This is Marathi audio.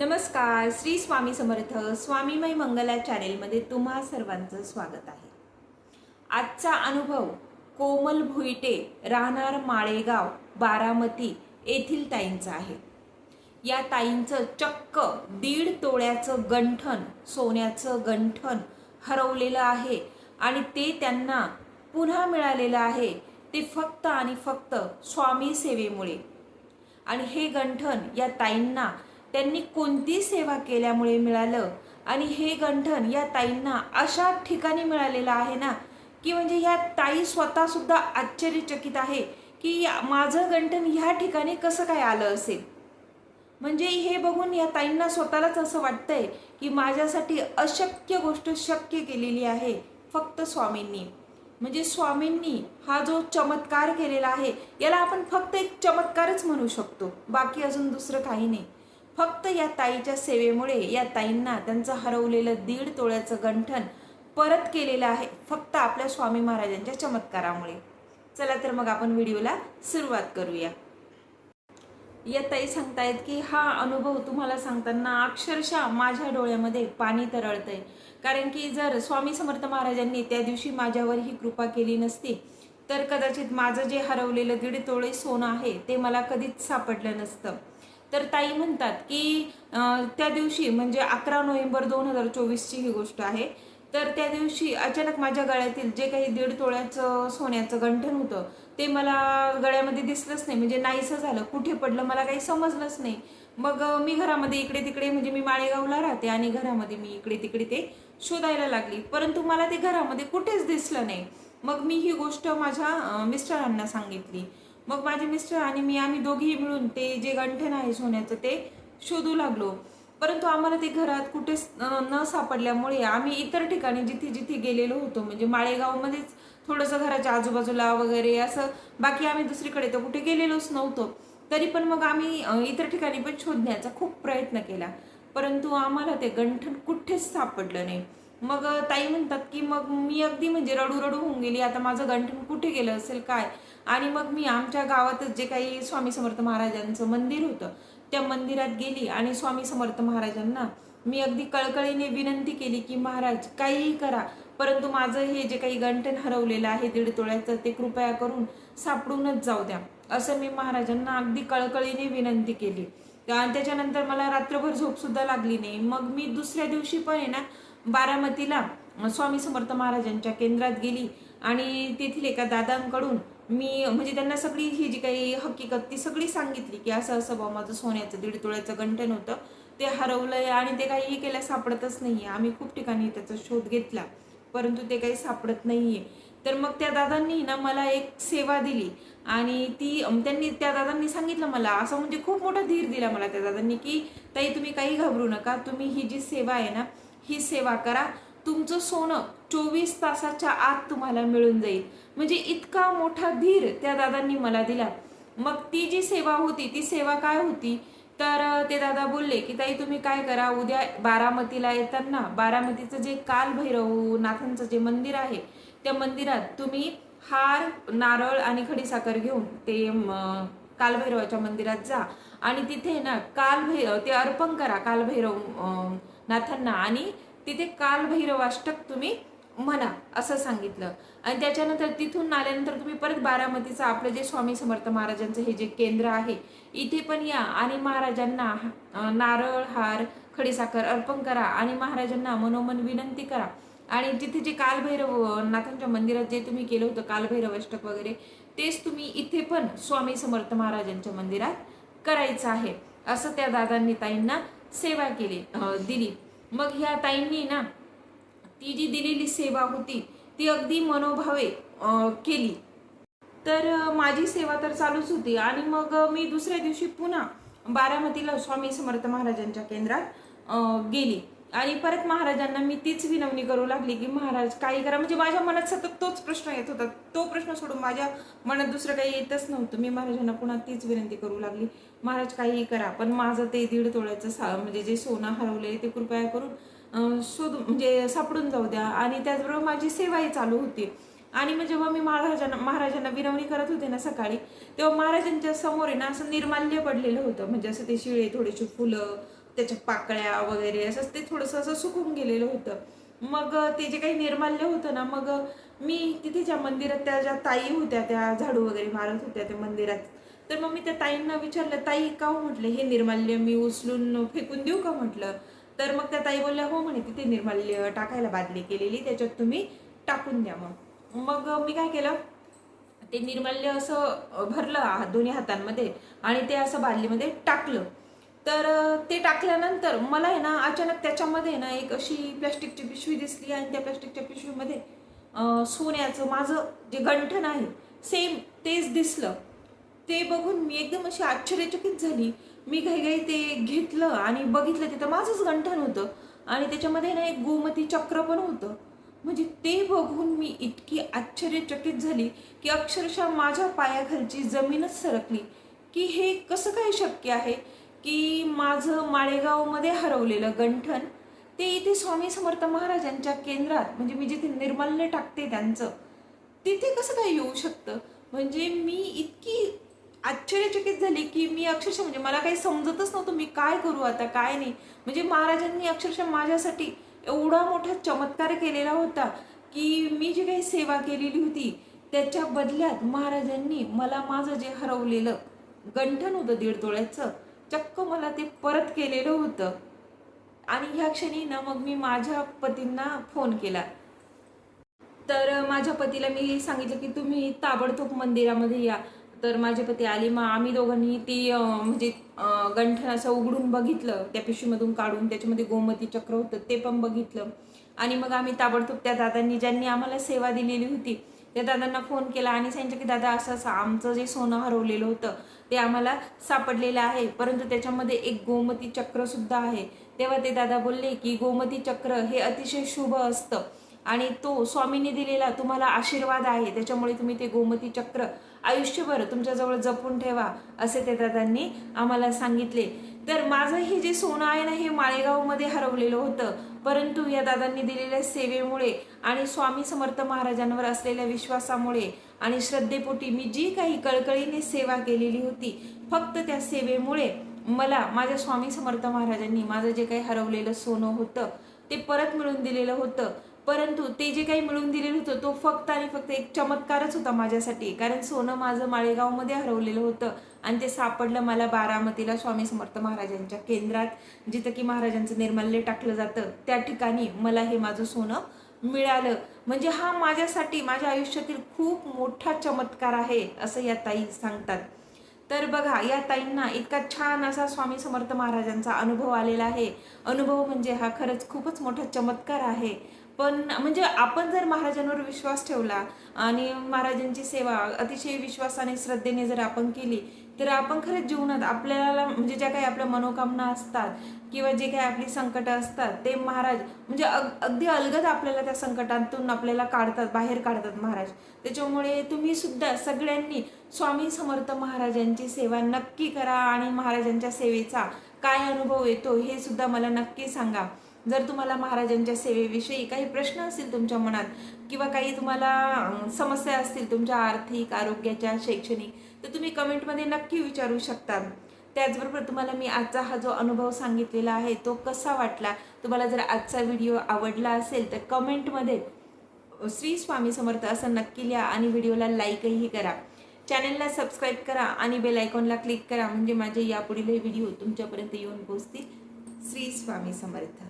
नमस्कार श्री स्वामी समर्थ स्वामीमय मंगला चॅनेलमध्ये तुम्हा सर्वांचं स्वागत आहे. आजचा अनुभव कोमल भुईटे राहणार माळेगाव बारामती येथील ताईंचा आहे. या ताईंचं चक्क दीड तोळ्याचं गंठन सोन्याचं गंठन हरवलेलं आहे आणि ते त्यांना पुन्हा मिळालेलं आहे ते फक्त आणि फक्त स्वामी सेवेमुळे. आणि हे गंठन या ताईंना त्यांनी कोणती सेवा केल्यामुळे मिळालं. आणि हे गंठन या ताईंना अशा ठिकाणी मिळालेलं आहे ना की म्हणजे या ताई स्वतःसुद्धा आश्चर्यचकित आहे की माझं गंठन ह्या ठिकाणी कसं काय आलं असेल? म्हणजे हे बघून या ताईंना स्वतःलाच असं वाटतंय की माझ्यासाठी अशक्य गोष्ट शक्य केलेली आहे फक्त स्वामींनी. म्हणजे स्वामींनी हा जो चमत्कार केलेला आहे याला आपण फक्त एक चमत्कारच म्हणू शकतो. बाकी अजून दुसरं काही नाही. फक्त या ताईच्या सेवेमुळे या ताईंना त्यांचं हरवलेलं दीड तोळ्याचं गंठन परत केलेलं आहे फक्त आपल्या स्वामी महाराजांच्या चमत्कारामुळे. चला तर मग आपण व्हिडिओला सुरुवात करूया. या ताई सांगतायत की हा अनुभव तुम्हाला सांगताना अक्षरशः माझ्या डोळ्यामध्ये पाणी तरळतंय. कारण की जर स्वामी समर्थ महाराजांनी त्या दिवशी माझ्यावर ही कृपा केली नसती तर कदाचित माझं जे हरवलेलं दीड तोळे सोनं आहे ते मला कधीच सापडलं नसतं. तर ताई म्हणतात की त्या दिवशी म्हणजे अकरा नोव्हेंबर दोन हजार चोवीसची ही गोष्ट आहे. तर त्या दिवशी अचानक माझ्या गळ्यातील जे काही दीड तोळ्याचं सोन्याचं गंठन होतं ते मला गळ्यामध्ये दिसलंच नाही. म्हणजे नाहीसं झालं. कुठे पडलं मला काही समजलंच नाही. मग मी घरामध्ये इकडे तिकडे म्हणजे मी माळेगावला राहते आणि घरामध्ये मी इकडे तिकडे ते शोधायला लागली. परंतु मला ते घरामध्ये कुठेच दिसलं नाही. मग मी ही गोष्ट माझ्या मिस्टरांना सांगितली. मग माझे मिस्टर आणि मी आम्ही दोघेही मिळून ते जे गंठण आहे सोन्याचं ते शोधू लागलो. परंतु आम्हाला ते घरात कुठेच न सापडल्यामुळे आम्ही इतर ठिकाणी जिथे जिथे गेलेलो होतो म्हणजे माळेगावमध्येच थोडंसं घराच्या आजूबाजूला वगैरे असं बाकी आम्ही दुसरीकडे तर कुठे गेलेलोच नव्हतो. तरी पण मग आम्ही इतर ठिकाणी पण शोधण्याचा खूप प्रयत्न केला. परंतु आम्हाला ते गंठण कुठेच सापडलं नाही. मग ताई म्हणतात की मग मी अगदी म्हणजे रडू रडू होऊन गेली. आता माझं गंठन कुठे गेलं असेल काय? आणि मग मी आमच्या गावातच जे काही स्वामी समर्थ महाराजांचं मंदिर होतं त्या मंदिरात गेली. आणि स्वामी समर्थ महाराजांना मी अगदी कळकळीने विनंती केली की महाराज काहीही करा. परंतु माझं हे जे काही गंठन हरवलेलं आहे दीड तोळ्याचं ते कृपया करून सापडूनच जाऊ द्या. असं मी महाराजांना अगदी कळकळीने विनंती केली. आणि त्याच्यानंतर मला रात्रभर झोपसुद्धा लागली नाही. मग मी दुसऱ्या दिवशी पण आहे ना बारामतीला स्वामी समर्थ महाराजांच्या केंद्रात गेली आणि तेथील एका दादांकडून मी म्हणजे त्यांना सगळी ही जी काही हकीकत ती सगळी सांगितली की असं असं बा माझं सोन्याचं दीड तोळ्याचं गंठन होतं. ते हरवलं आहे आणि ते काहीही केल्या सापडतच नाही आहे आम्ही खूप ठिकाणी त्याचा शोध घेतला परंतु ते काही सापडत नाही आहे तर मग त्या दादांनी ना मला एक सेवा दिली आणि ती त्यांनी त्या दादांनी सांगितलं मला असं म्हणजे खूप मोठा धीर दिला मला त्या दादांनी की ताई तुम्ही काही घाबरू नका. तुम्ही ही जी सेवा आहे ना ही सेवा करा. तुमचं सोनं चोवीस तासाच्या आत तुम्हाला मिळून जाईल. म्हणजे इतका मोठा धीर त्या दादांनी मला दिला. मग ती जी सेवा होती ती सेवा काय होती? तर ते दादा बोलले की ताई तुम्ही काय करा? उद्या बारामतीला येताना बारामतीचं जे कालभैरव नाथांचं जे मंदिर आहे त्या मंदिरात तुम्ही हार नारळ आणि खडीसाखर घेऊन ते कालभैरवाच्या मंदिरात जा. आणि तिथे ना कालभैरव ते अर्पण करा. कालभैरव नाथांना. आणि तिथे कालभैरवाष्टक तुम्ही म्हणा असं सांगितलं. आणि त्याच्यानंतर तिथून आल्यानंतर तुम्ही परत बारामतीचं आपलं जे स्वामी समर्थ महाराजांचं हे जे केंद्र आहे इथे पण या. आणि महाराजांना नारळ हार खडीसाखर अर्पण करा. आणि महाराजांना मनोमन विनंती करा. आणि जिथे जे कालभैरव नाथांच्या मंदिरात जे तुम्ही केलं होतं कालभैरव अष्टक वगैरे तेच तुम्ही इथे पण स्वामी समर्थ महाराजांच्या मंदिरात करायचं आहे. असं त्या दादांनी ताईंना सेवा केली दिली. मग ह्या ताईंनी ना ती जी दिलेली सेवा होती ती अगदी मनोभावे केली. तर माझी सेवा तर चालूच होती. आणि मग मी दुसऱ्या दिवशी पुन्हा बारामतीला स्वामी समर्थ महाराजांच्या केंद्रात गेली. आणि परत महाराजांना मी तीच विनवणी करू लागली की महाराज काही करा. म्हणजे माझ्या मनात सतत तोच प्रश्न येत होता. तो प्रश्न सोडून माझ्या मनात दुसरं काही येतच नव्हतं. मी महाराजांना पुन्हा तीच विनंती करू लागली. महाराज काहीही करा पण माझं ते दीड तोळ्याचं सा म्हणजे जे सोनं हरवलंय ते कृपया करून अं, शोध म्हणजे सापडून जाऊ द्या. आणि त्याचबरोबर माझी सेवाही चालू होती. आणि मग जेव्हा मी महाराजांना महाराजांना विनवणी करत होते ना सकाळी तेव्हा महाराजांच्या समोर आहे ना असं निर्माल्य पडलेलं होतं. म्हणजे असं ते शिळे थोडेसे फुलं त्याच्या पाकळ्या वगैरे असं ते थोडंसं असं सुकून गेलेलं होतं. मग ते जे काही निर्माल्य होतं ना मग मी तिथे ज्या मंदिरात त्या ज्या ताई होत्या त्या झाडू वगैरे मारत होत्या त्या मंदिरात. तर मग मी त्या ताईंना विचारलं ताई का हो? म्हटलं हे निर्माल्य मी उचलून फेकून देऊ का? म्हटलं. तर मग त्या ताई बोलल्या हो म्हणे तिथे निर्माल्य टाकायला बादली केलेली त्याच्यात तुम्ही टाकून द्या मग. मग मी काय केलं ते निर्माल्य असं भरलं हा- दोन्ही हातांमध्ये आणि ते असं बादलीमध्ये टाकलं. तर ते टाकल्यानंतर मला आहे ना अचानक त्याच्यामध्ये ना एक अशी प्लॅस्टिकची पिशवी दिसली आणि त्या प्लॅस्टिकच्या पिशवीमध्ये सोन्याचं माझं जे गंठण आहे सेम तेच दिसलं. ते बघून मी एकदम अशी आश्चर्यचकित झाली. मी काही काही ते घेतलं आणि बघितलं तिथं माझंच गंठण होतं. आणि त्याच्यामध्ये ना एक गोमती चक्र पण होतं. म्हणजे ते बघून मी इतकी आश्चर्यचकित झाली की अक्षरशः माझ्या पायाखालची जमीनच सरकली. की हे कसं काय शक्य आहे? की माझं माळेगावमध्ये हरवलेलं गंठन ते इथे स्वामी समर्थ महाराजांच्या केंद्रात म्हणजे मी जिथे निर्मलने टाकते त्यांचं तिथे कसं काय येऊ शकतं? म्हणजे मी इतकी आश्चर्यचकित झाली की मी अक्षरशः म्हणजे मला काही समजतच नव्हतं मी काय करू आता काय नाही. म्हणजे महाराजांनी अक्षरशः माझ्यासाठी एवढा मोठा चमत्कार केलेला होता की मी जी काही सेवा केलेली होती त्याच्या बदल्यात महाराजांनी मला माझं जे हरवलेलं गंठन होतं दीड तोळ्याचं चक्क मला ते परत केलेलं होतं. आणि ह्या क्षणी ना मग मी माझ्या पतींना फोन केला. तर माझ्या पतीला मी सांगितलं की तुम्ही ताबडतोब मंदिरामध्ये या. तर माझे पती आले. मग आम्ही दोघांनी ती म्हणजे गंठण असं उघडून बघितलं. त्या पिशवीमधून काढून त्याच्यामध्ये गोमती चक्र होतं ते पण बघितलं. आणि मग आम्ही ताबडतोब त्या दादांनी ज्यांनी आम्हाला सेवा दिलेली होती त्या दादांना फोन केला आणि सांगितलं की दादा असं असं आमचं जे सोनं हरवलेलं होतं ते आम्हाला सापडलेलं आहे. परंतु त्याच्यामध्ये एक गोमती चक्र सुद्धा आहे. तेव्हा ते दादा बोलले की गोमती चक्र हे अतिशय शुभ असतं आणि तो स्वामींनी दिलेला तुम्हाला आशीर्वाद आहे. त्याच्यामुळे तुम्ही ते गोमती चक्र आयुष्यभर तुमच्याजवळ जपून ठेवा असे ते दादांनी आम्हाला सांगितले. तर माझं हे जे सोनं आहे ना हे माळेगावमध्ये हरवलेलं होतं. परंतु या दादांनी दिलेल्या सेवेमुळे आणि स्वामी समर्थ महाराजांवर असलेल्या विश्वासामुळे आणि श्रद्धेपोटी मी जी काही कळकळीने सेवा केलेली होती फक्त त्या सेवेमुळे मला माझ्या स्वामी समर्थ महाराजांनी माझं जे काही हरवलेलं सोनं होतं ते परत मिळून दिलेलं होतं. परंतु ते जे काही मिळून दिलेलं होतं तो फक्त आणि फक्त एक चमत्कारच होता माझ्यासाठी. कारण सोनं माझं माळेगावमध्ये हरवलेलं होतं आणि ते सापडलं मला बारामतीला स्वामी समर्थ महाराजांच्या केंद्रात जिथं की महाराजांचं निर्मल्य टाकलं जातं. त्या ठिकाणी मला हे माझं सोनं मिळालं. म्हणजे हा माझ्यासाठी माझ्या आयुष्यातील खूप मोठा चमत्कार आहे असं या ताई सांगतात. तर बघा या ताईंना इतका छान असा स्वामी समर्थ महाराजांचा अनुभव आलेला आहे. अनुभव म्हणजे हा खरंच खूपच मोठा चमत्कार आहे. पण म्हणजे आपण जर महाराजांवर विश्वास ठेवला आणि महाराजांची सेवा अतिशय विश्वासाने श्रद्धेने जर आपण केली तर आपण खरंच जीवनात आपल्याला म्हणजे ज्या काही आपल्या मनोकामना असतात किंवा जे काही आपली संकटं असतात ते महाराज म्हणजे अग अगदी अलगद आपल्याला त्या संकटातून आपल्याला काढतात बाहेर काढतात महाराज. त्याच्यामुळे तुम्ही सुद्धा सगळ्यांनी स्वामी समर्थ महाराजांची सेवा नक्की करा आणि महाराजांच्या सेवेचा काय अनुभव येतो हे सुद्धा मला नक्की सांगा. जर तुम्हाला महाराजांच्या सेवेविषयी काही प्रश्न असतील तुमच्या मनात किंवा काही तुम्हाला समस्या असतील तुमच्या आर्थिक आरोग्याच्या शैक्षणिक तर तुम्ही कमेंटमध्ये नक्की विचारू शकता. त्याचबरोबर तुम्हाला मी आजचा हा जो अनुभव सांगितलेला आहे तो कसा वाटला? तुम्हाला जर आजचा व्हिडिओ आवडला असेल तर कमेंटमध्ये श्री स्वामी समर्थ असं नक्की लिहा आणि व्हिडिओला लाईकही करा. चॅनलला सबस्क्राईब करा आणि बेल आयकॉनला क्लिक करा म्हणजे माझे यापुढील व्हिडिओ तुमच्यापर्यंत येऊन पोहोचतील. श्री स्वामी समर्थ.